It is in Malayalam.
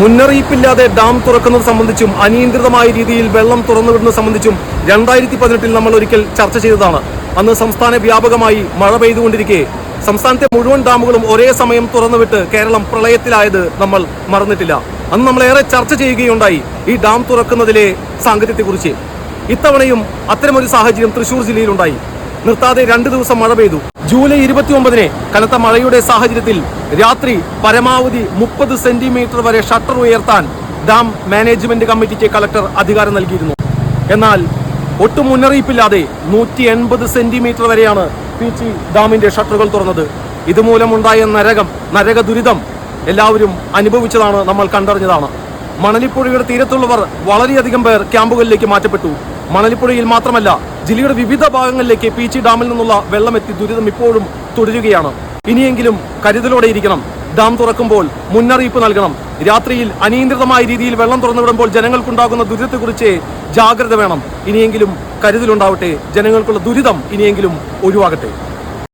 മുന്നറിയിപ്പില്ലാതെ ഡാം തുറക്കുന്നത് സംബന്ധിച്ചും അനിയന്ത്രിതമായ രീതിയിൽ വെള്ളം തുറന്നുവിടുന്നത് സംബന്ധിച്ചും രണ്ടായിരത്തി പതിനെട്ടിൽ നമ്മൾ ഒരിക്കൽ ചർച്ച ചെയ്തതാണ്. അന്ന് സംസ്ഥാന വ്യാപകമായി മഴ പെയ്തുകൊണ്ടിരിക്കെ സംസ്ഥാനത്തെ മുഴുവൻ ഡാമുകളും ഒരേ സമയം തുറന്നുവിട്ട് കേരളം പ്രളയത്തിലായത് നമ്മൾ മറന്നിട്ടില്ല. അന്ന് നമ്മൾ ഏറെ ചർച്ച ചെയ്യുകയുണ്ടായി ഈ ഡാം തുറക്കുന്നതിലെ സാങ്കത്യത്തെക്കുറിച്ച്. ഇത്തവണയും അത്തരമൊരു സാഹചര്യം തൃശൂർ ജില്ലയിലുണ്ടായി. നിർത്താതെ രണ്ട് ദിവസം മഴ പെയ്തു. ജൂലൈ ഇരുപത്തി ഒമ്പതിന് കനത്ത മഴയുടെ സാഹചര്യത്തിൽ രാത്രി പരമാവധി മുപ്പത് സെന്റിമീറ്റർ വരെ ഷട്ടർ ഉയർത്താൻ ഡാം മാനേജ്മെന്റ് കമ്മിറ്റിക്ക് കളക്ടർ അധികാരം നൽകിയിരുന്നു. എന്നാൽ ഒട്ടും മുന്നറിയിപ്പില്ലാതെ നൂറ്റി എൺപത് സെന്റിമീറ്റർ വരെയാണ് പീച്ചി ഡാമിന്റെ ഷട്ടറുകൾ തുറന്നത്. ഇതുമൂലമുണ്ടായ നരകം നരക ദുരിതം എല്ലാവരും അനുഭവിച്ചതാണ് നമ്മൾ കണ്ടറിഞ്ഞതാണ്. മണലിപ്പുഴയുടെ തീരത്തുള്ളവർ വളരെയധികം പേർ ക്യാമ്പുകളിലേക്ക് മാറ്റപ്പെട്ടു. മണലിപ്പുഴയിൽ മാത്രമല്ല ജില്ലയുടെ വിവിധ ഭാഗങ്ങളിലേക്ക് പീച്ചി ഡാമിൽ നിന്നുള്ള വെള്ളമെത്തി ദുരിതം ഇപ്പോഴും തുടരുകയാണ്. ഇനിയെങ്കിലും കരുതലോടെ ഇരിക്കണം. ഡാം തുറക്കുമ്പോൾ മുന്നറിയിപ്പ് നൽകണം. രാത്രിയിൽ അനിയന്ത്രിതമായ രീതിയിൽ വെള്ളം തുറന്നുവിടുമ്പോൾ ജനങ്ങൾക്കുണ്ടാകുന്ന ദുരിതത്തെക്കുറിച്ച് ജാഗ്രത വേണം. ഇനിയെങ്കിലും കരുതലുണ്ടാവട്ടെ. ജനങ്ങൾക്കുള്ള ദുരിതം ഇനിയെങ്കിലും ഒഴിവാകട്ടെ.